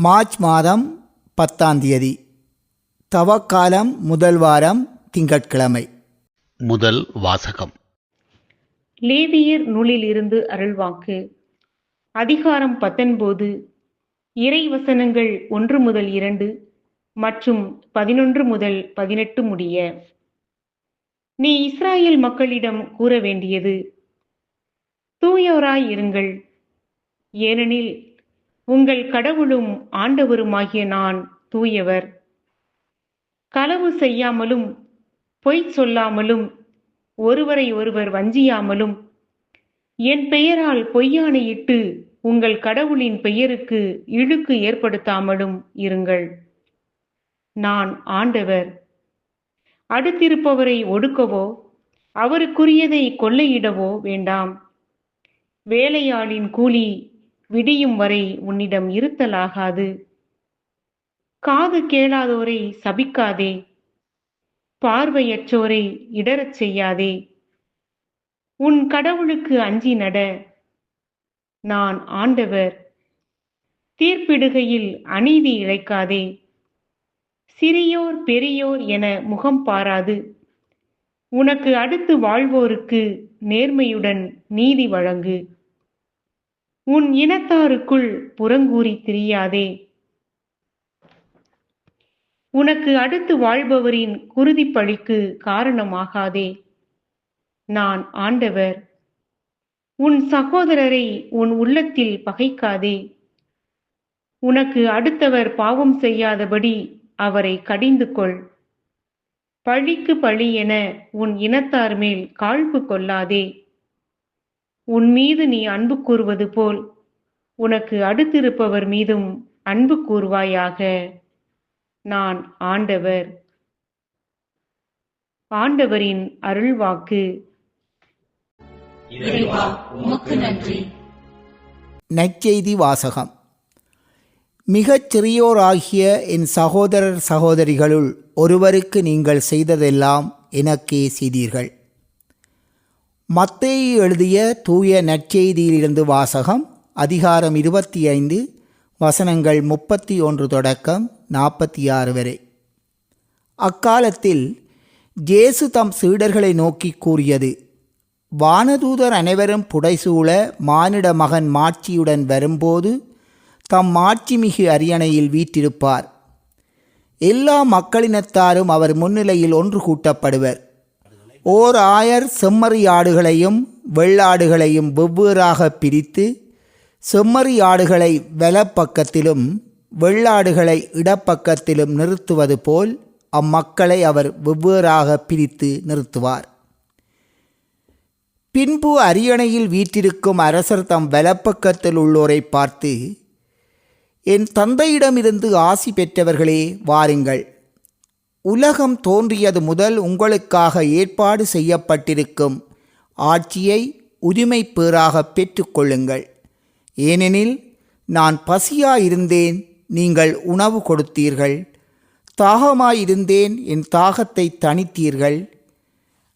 March மாதம் பத்தாம் தேதி. தவக்காலம் முதல் வாரம் திங்கட்கிழமை. முதல் வாசகம். லேவியர் நூலிலிருந்து அருள்வாக்கு. அதிகாரம் பத்தொன்பது. இறைவசனங்கள் ஒன்று முதல் இரண்டு மற்றும் பதினொன்று முதல் பதினெட்டு முடிய. நீ இஸ்ராயேல் மக்களிடம் கூற வேண்டியது தூயோராய் இருங்கள். ஏனெனில் உங்கள் கடவுளும் ஆண்டவருமாகிய நான் தூயவர். களவு செய்யாமலும் பொய் சொல்லாமலும் ஒருவரை ஒருவர் வஞ்சியாமலும் என் பெயரால் பொய்யானையிட்டு உங்கள் கடவுளின் பெயருக்கு இழுக்கு ஏற்படுத்தாமலும் இருங்கள். நான் ஆண்டவர். அடுத்திருப்பவரை ஒடுக்கவோ அவருக்குரியதை கொள்ளையிடவோ வேண்டாம். வேலையாளின் கூலி விடியும் வரை உன்னிடம் இருத்தலாகாது. காது கேளாதோரை சபிக்காதே. பார்வையற்றோரை இடறச் செய்யாதே. உன் கடவுளுக்கு அஞ்சி நட. நான் ஆண்டவர். தீர்ப்பிடுகையில் அநீதி இழைக்காதே. சிறியோர் பெரியோர் என முகம் பாராது. உனக்கு அடுத்து வாழ்வோருக்கு நேர்மையுடன் நீதி வழங்கு. உன் இனத்தாருக்குள் புறங்கூறி திரியாதே. உனக்கு அடுத்து வாழ்பவரின் குருதிப்பழிக்கு காரணமாகாதே. நான் ஆண்டவர். உன் சகோதரரை உன் உள்ளத்தில் பகைக்காதே. உனக்கு அடுத்தவர் பாவம் செய்யாதபடி அவரை கடிந்து கொள் பழிக்கு பழி என உன் இனத்தார் மேல் காழ்ப்பு கொள்ளாதே. உன் மீது நீ அன்பு கூறுவது போல். உனக்கு அடுத்திருப்பவர் மீதும் அன்பு கூறுவாயாக. நான் ஆண்டவர். ஆண்டவரின் அருள்வாக்கு. இறைவா உமக்கு நன்றி. நற்செய்தி வாசகம். மிகச் சிறியோராகிய என் சகோதரர் சகோதரிகளுள் ஒருவருக்கு நீங்கள் செய்ததெல்லாம் எனக்கே செய்தீர்கள். மத்தேயு எழுதிய தூய நற்செய்தியிலிருந்து வாசகம் அதிகாரம் இருபத்தி ஐந்து வசனங்கள் முப்பத்தி ஒன்று தொடக்கம் நாற்பத்தி ஆறு வரை. அக்காலத்தில் ஜேசு தம் சீடர்களை நோக்கி கூறியது வானதூதர் அனைவரும் புடைசூழ மானிட மகன் மாட்சியுடன் வரும்போது தம் மாட்சிமிகு அரியணையில் வீற்றிருப்பார். எல்லா மக்களினத்தாரும் அவர் முன்னிலையில் ஒன்று கூட்டப்படுவர். ஓர் ஆயர் செம்மறி ஆடுகளையும் வெள்ளாடுகளையும் வெவ்வேறாக பிரித்து செம்மறி ஆடுகளை வலப்பக்கத்திலும் வெள்ளாடுகளை இடப்பக்கத்திலும் நிறுத்துவது போல் அம்மக்களை அவர் வெவ்வேறாக பிரித்து நிறுத்துவார். பின்பு அரியணையில் வீற்றிருக்கும் அரசர் தம் வலப்பக்கத்தில் உள்ளோரை பார்த்து என் தந்தையிடமிருந்து ஆசி பெற்றவர்களே வாருங்கள். உலகம் தோன்றியது முதல் உங்களுக்காக ஏற்பாடு செய்யப்பட்டிருக்கும் ஆட்சியை உரிமை பேராக பெற்றுக்கொள்ளுங்கள். ஏனெனில் நான் பசியாயிருந்தேன் நீங்கள் உணவு கொடுத்தீர்கள். தாகமாயிருந்தேன் என் தாகத்தை தணித்தீர்கள்.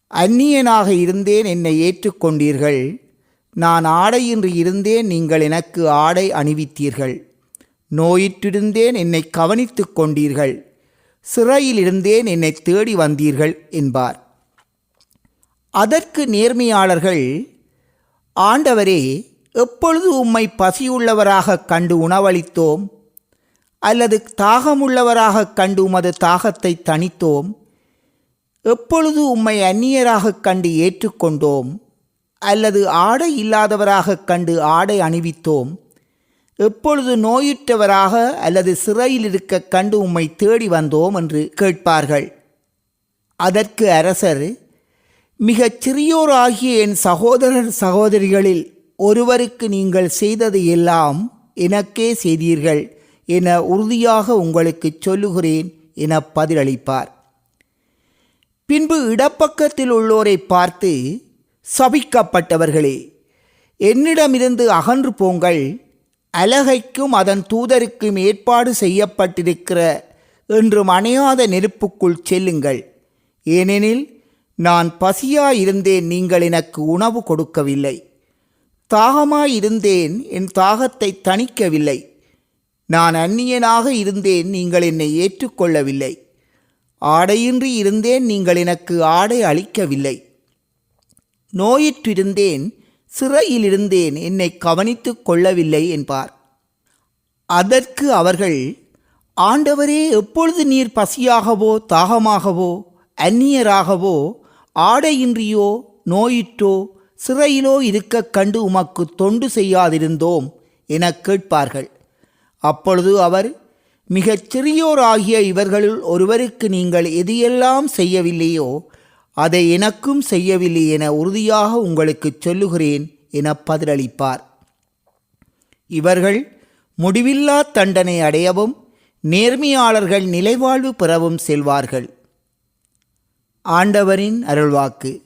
அந்நியனாக இருந்தேன் என்னை ஏற்றுக்கொண்டீர்கள். நான் ஆடையின்றி இருந்தேன் நீங்கள் எனக்கு ஆடை அணிவித்தீர்கள். நோயிற்றிருந்தேன் என்னை கவனித்து கொண்டீர்கள் சிறையிலிருந்தே என்னை தேடி வந்தீர்கள் என்பார். அதற்கு நேர்மையாளர்கள் ஆண்டவரே எப்பொழுது உம்மை பசியுள்ளவராக கண்டு உணவளித்தோம்? அல்லது தாகமுள்ளவராக கண்டு உமது தாகத்தை தணித்தோம்? எப்பொழுது உம்மை அந்நியராக கண்டு ஏற்றுக்கொண்டோம்? அல்லது ஆடை இல்லாதவராக கண்டு ஆடை அணிவித்தோம்? எப்பொழுது நோயுற்றவராக அல்லது சிறையில் இருக்க கண்டு உம்மை தேடி வந்தோம் என்று கேட்பார்கள். அதற்கு அரசர் மிகச் சிறியோராகிய என் சகோதரர் சகோதரிகளில் ஒருவருக்கு நீங்கள் செய்தது எல்லாம் எனக்கே செய்தீர்கள் என உறுதியாக உங்களுக்கு சொல்லுகிறேன் என பதிலளிப்பார். பின்பு இடப்பக்கத்தில் உள்ளோரை பார்த்து சபிக்கப்பட்டவர்களே என்னிடமிருந்து அகன்று போங்கள். அலகைக்கும் அதன் தூதருக்கும் ஏற்பாடு செய்யப்பட்டிருக்கிற என்றும் அணையாத நெருப்புக்குள் செல்லுங்கள். ஏனெனில் நான் பசியாயிருந்தேன் நீங்கள் எனக்கு உணவு கொடுக்கவில்லை. தாகமாயிருந்தேன் என் தாகத்தை தணிக்கவில்லை. நான் அந்நியனாக இருந்தேன் நீங்கள் என்னை ஏற்றுக்கொள்ளவில்லை. ஆடையின்றி இருந்தேன் நீங்கள் எனக்கு ஆடை அளிக்கவில்லை. நோயிற்றிருந்தேன் சிறையிலிருந்தேன் என்னை கவனித்து கொள்ளவில்லை என்பார். அதற்கு அவர்கள் ஆண்டவரே எப்பொழுது நீர் பசியாகவோ தாகமாகவோ அந்நியராகவோ ஆடையின்றியோ நோயிற்றோ சிறையிலோ இருக்க கண்டு உமக்கு தொண்டு செய்யாதிருந்தோம்? எனக் கேட்பார்கள். அப்பொழுது அவர் மிகச் சிறியோராகிய இவர்களுள் ஒருவருக்கு நீங்கள் எதையெல்லாம் செய்யவில்லையோ அதை எனக்கும் செய்யவில்லை என உறுதியாக உங்களுக்குச் சொல்லுகிறேன் என பதிலளிப்பார். இவர்கள் முடிவில்லா தண்டனை அடையவும் நேர்மையாளர்கள் நிலைவாழ்வு பெறவும் செல்வார்கள். ஆண்டவரின் அருள்வாக்கு.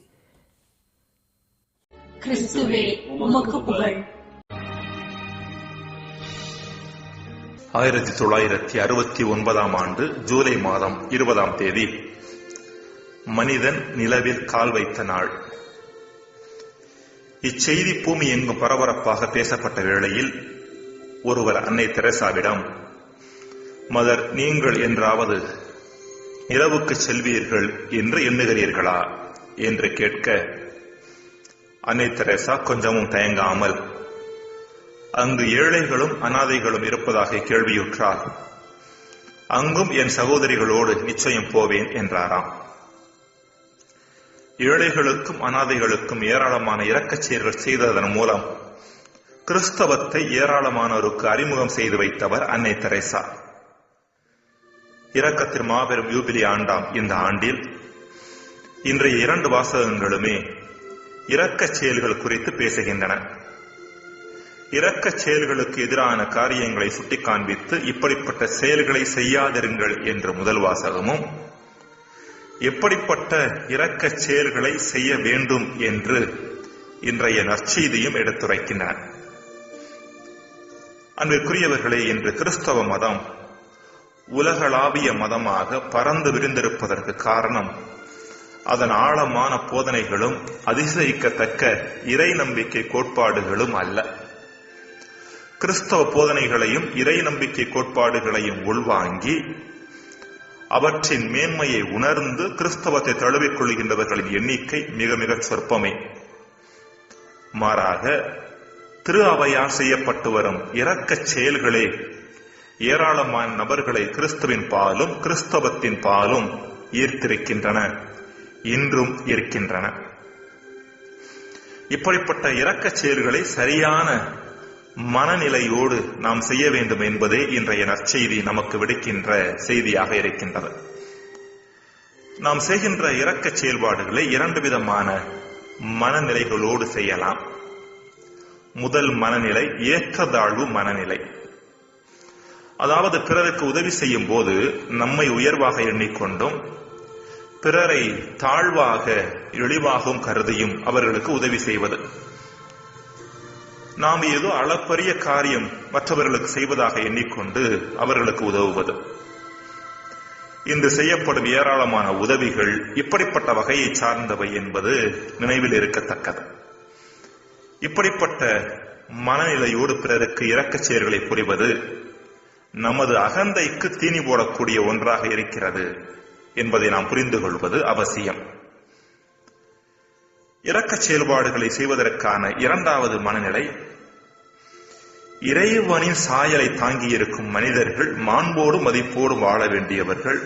கிறிஸ்துவே உமக்கு புகழ். ஆயிரத்தி தொள்ளாயிரத்தி அறுபத்தி ஒன்பதாம் ஆண்டு ஜூலை மாதம் இருபதாம் தேதி மனிதன் நிலவில் கால் வைத்த நாள். இச்செய்தி பூமி எங்கும் பரபரப்பாக பேசப்பட்ட வேளையில் ஒருவர் அன்னை தெரசாவிடம் மதர் நீங்கள் என்றாவது நிலவுக்கு செல்வீர்கள் என்று எண்ணுகிறீர்களா? என்று கேட்க அன்னை தெரசா கொஞ்சமும் தயங்காமல். அங்கு ஏழைகளும் அனாதைகளும் இருப்பதாக கேள்வியுற்றார். அங்கும் என் சகோதரிகளோடு நிச்சயம் போவேன் என்றாராம். ஏழைகளுக்கும் அனாதைகளுக்கும் ஏராளமான இரக்கச் செயல்கள் செய்ததன் மூலம் கிறிஸ்தவத்தை ஏராளமானோருக்கு அறிமுகம் செய்து வைத்தவர் அன்னை தெரேசா. இரக்கத்தின் மாபெரும் யூபிலி ஆண்டாம் இந்த ஆண்டில் இன்றைய இரண்டு வாசகங்களுமே இரக்கச் செயல்கள் குறித்து பேசுகின்றன. இரக்கச் செயல்களுக்கு எதிரான காரியங்களை சுட்டிக் காண்பித்து இப்படிப்பட்ட செயல்களை செய்யாதிருங்கள் என்று முதல் வாசகமும் எப்படிப்பட்ட இரக்கச் செயல்களை செய்ய வேண்டும் என்று இன்றைய நற்செய்தியும் எடுத்துரைக்கின்றன. அன்பிற்குரியவர்களே இன்று கிறிஸ்தவ மதம் உலகளாவிய மதமாக பறந்து விரிந்திருப்பதற்கு காரணம் அதன் ஆழமான போதனைகளும் அதிசயிக்கத்தக்க இறை நம்பிக்கை கோட்பாடுகளும் அல்ல. கிறிஸ்தவ போதனைகளையும் இறை நம்பிக்கை கோட்பாடுகளையும் உள்வாங்கி அவற்றின் மேன்மையை உணர்ந்து கிறிஸ்தவத்தை தழுவிக் கொள்கின்றவர்களின் எண்ணிக்கை மிக மிக சொற்பமே. மாறாக திரு அவையார் செய்யப்பட்டு வரும் இரக்கச் செயல்களே ஏராளமான நபர்களை கிறிஸ்துவின் பாலும் கிறிஸ்தவத்தின் பாலும் ஈர்த்திருக்கின்றன இன்றும் இருக்கின்றன. இப்படிப்பட்ட இரக்கச் செயல்களை சரியான மனநிலையோடு நாம் செய்ய வேண்டும் என்பதே இன்றைய நற்செய்தி நமக்கு விடுக்கின்ற செய்தியாக இருக்கின்றது. நாம் செய்கின்ற இரக்க செயல்பாடுகளை இரண்டு விதமான மனநிலைகளோடு செய்யலாம். முதல் மனநிலை ஏற்றதாழ்வு மனநிலை. அதாவது பிறருக்கு உதவி செய்யும் போது நம்மை உயர்வாக எண்ணிக்கொண்டும் பிறரை தாழ்வாக இழிவாகவும் கருதியும் அவர்களுக்கு உதவி செய்வது. நாம் ஏதோ அளப்பரிய காரியம் மற்றவர்களுக்கு செய்வதாக எண்ணிக்கொண்டு அவர்களுக்கு உதவுவது. இன்று செய்யப்படும் ஏராளமான உதவிகள் இப்படிப்பட்ட வகையை சார்ந்தவை என்பது நினைவில் இருக்கத்தக்கது. இப்படிப்பட்ட மனநிலையோடு பிறருக்கு இரக்கச் செயல்களை புரிவது நமது அகந்தைக்கு தீனி போடக்கூடிய ஒன்றாக இருக்கிறது என்பதை நாம் புரிந்து கொள்வது அவசியம். இறக்க செயல்பாடுகளை செய்வதற்கான இரண்டாவது மனநிலை இறைவனின் சாயலை தாங்கியிருக்கும் மனிதர்கள் மாண்போடும் மதிப்போடும் வாழ வேண்டியவர்கள்.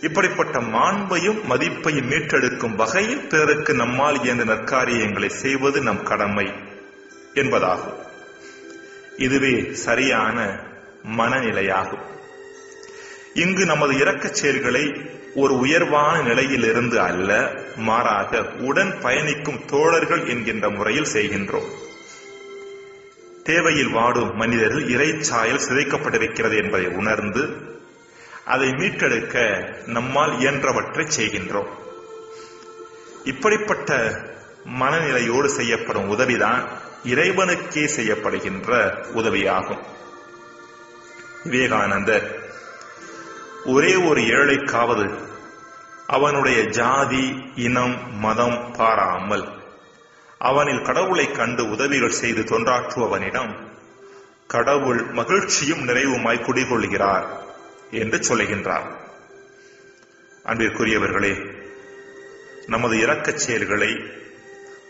இப்படிப்பட்ட மாண்பையும் மதிப்பையும் மீட்டெடுக்கும் வகையில் பிறருக்கு நம்மால் இயன்ற நற்காரியங்களை செய்வது நம் கடமை என்பதாகும். இதுவே சரியான மனநிலையாகும். இங்கு நமது இரக்கச் செயல்களை ஒரு உயர்வான நிலையிலிருந்து அல்ல மாறாக உடன் பயணிக்கும் தோழர்கள் என்கின்ற முறையில் செய்கின்றோம். தேவையில் வாடும் மனிதர்கள் இறைச்சாயல் சிதைக்கப்பட்டிருக்கிறது என்பதை உணர்ந்து அதை மீட்டெடுக்க நம்மால் இயன்றவற்றை செய்கின்றோம். இப்படிப்பட்ட மனநிலையோடு செய்யப்படும் உதவிதான் இறைவனுக்கே செய்யப்படுகின்ற உதவியாகும். விவேகானந்தர் ஒரே ஒரு ஏழைக்காவது அவனுடைய ஜாதி இனம் மதம் பாராமல் அவனில் கடவுளை கண்டு உதவிகள் செய்து தொன்றாற்றுபவனிடம் கடவுள் மகிழ்ச்சியும் நிறைவுமாய் குடிகொள்கிறார் என்று சொல்லுகின்றார். அன்பிற்குரியவர்களே நமது இரக்கச் செயல்களை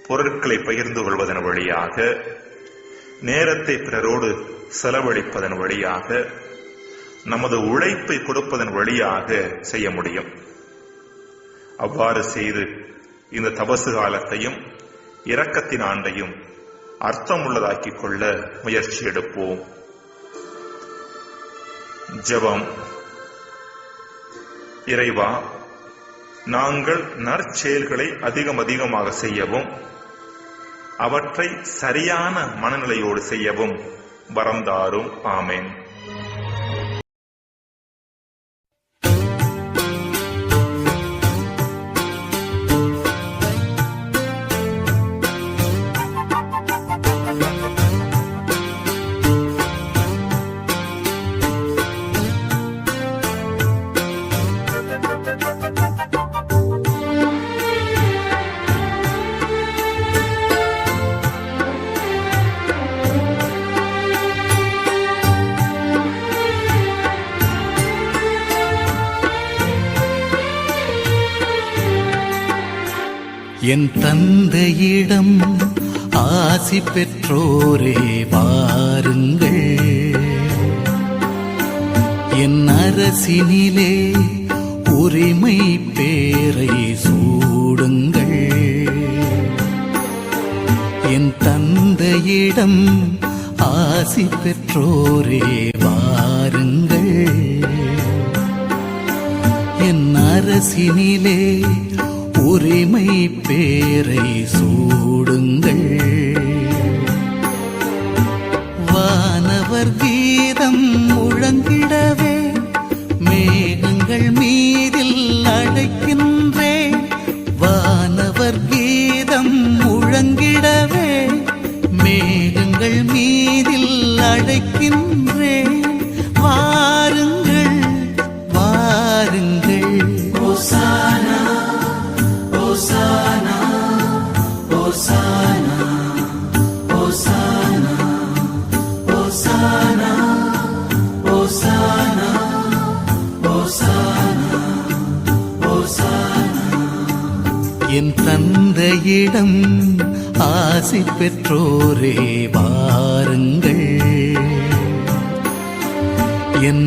பொருட்களை பகிர்ந்து கொள்வதன் வழியாக நேரத்தை பிறரோடு செலவழிப்பதன் வழியாக நமது உழைப்பை கொடுப்பதன் வழியாக செய்ய முடியும். அவ்வாறு செய்து இந்த தபசு காலத்தையும் இரக்கத்தின் ஆண்டையும் அர்த்தமுள்ளதாக்கிக் கொள்ள முயற்சி எடுப்போம். ஜெபம். இறைவா நாங்கள் நற்செயல்களை அதிகம் அதிகமாக செய்யவும் அவற்றை சரியான மனநிலையோடு செய்யவும் வரந்தாரும் ஆமேன். என் தந்தையிடம் ஆசி பெற்றோரே வாருங்கள். என் அரசினிலே உரிமை பேரை சூடுங்கள். என் தந்தையிடம் ஆசி பெற்றோரே வாருங்கள். என் அரசினிலே உரிமை பேரை சூடுங்கள். வானவர் கீதம் முழங்கிடவே மேகங்கள் மீதில் அழைக்கின்றேன் வானவர் கீதம் முழங்கிடவே மேகங்கள் மீதில் அழைக்கின்ற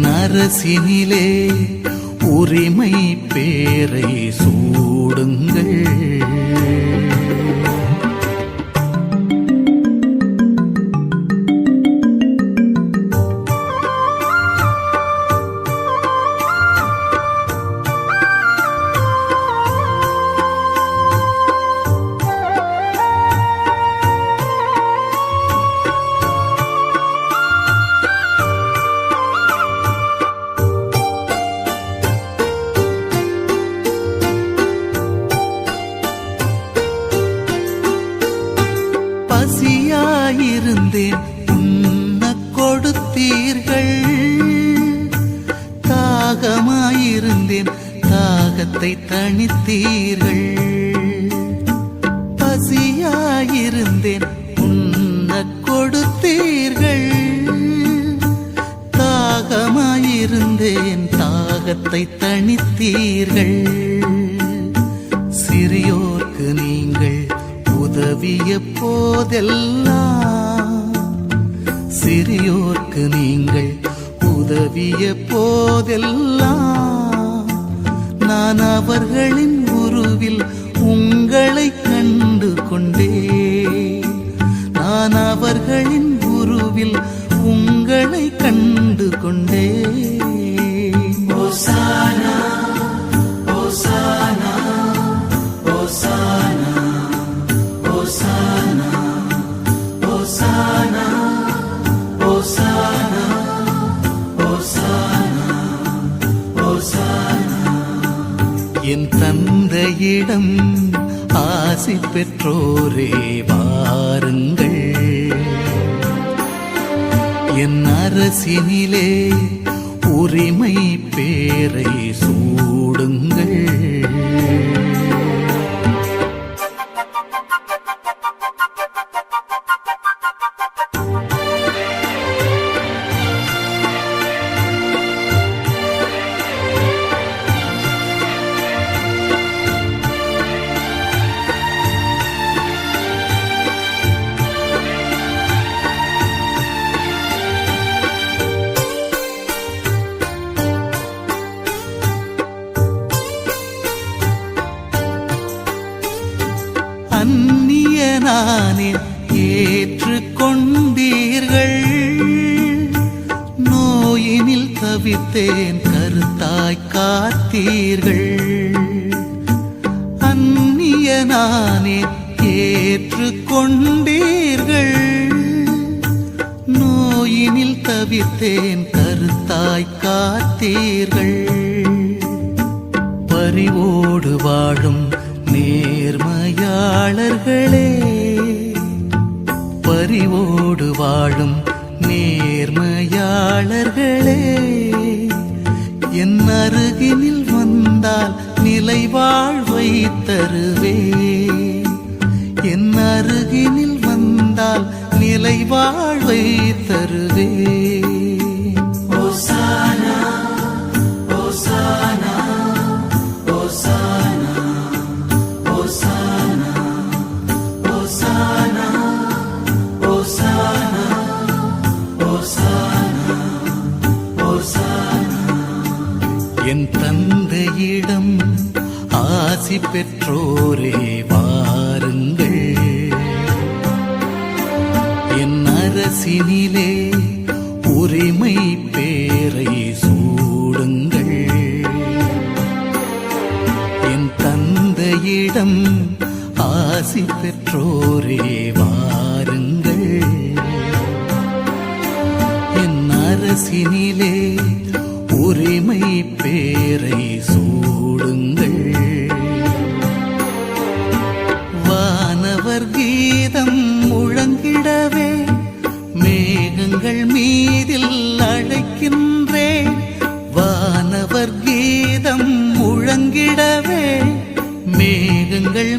நரசினிலே உரிமை பேரை சூடுங்கள். பசியாயிருந்தேன் உண்ண கொடுத்தீர்கள். தாகமாயிருந்தேன். தாகத்தை தணித்தீர்கள். பசியாயிருந்தேன். உண்ண கொடுத்தீர்கள். தாகமாயிருந்தேன். தாகத்தை தணித்தீர்கள். சிறியோர்க்கு நீங்கள் உதவிய போதெல்லாம் சிறியோர்க்கு நீங்கள் உதவிய போதெல்லாம் நான் அவர்களின் உருவில் உங்களை கண்டு கொண்டே நான் அவர்களின் என் தந்தையிடம் ஆசி பெற்றோரே வாருங்கள். என் அரசினிலே உரிமை பேரை சூடுங்கள். காத்தீர்கள் அந்நிய நானேன் ஏற்றுக்கொண்டீர்கள். நோயினில் தவித்தேன் கருத்தாய் காத்தீர்கள். பறிவோடு வாழும் நேர்மையாளர்களே. பறிவோடு வாழும் நேர்மையாளர்களே. என் அருகினில் வந்தால் நிலை வாழ்வை தருவே என் அருகினில் வந்தால் நிலை வாழ்வை தருவே என் தாயிடம் ஆசி பெற்றோரே வாருங்கள். என் அரசினிலே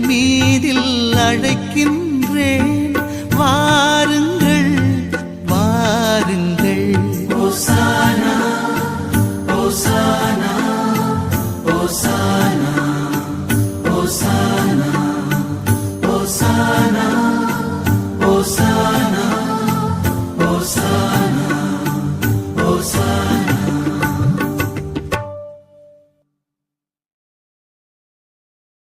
மீதில் அழைக்கின்றேன்.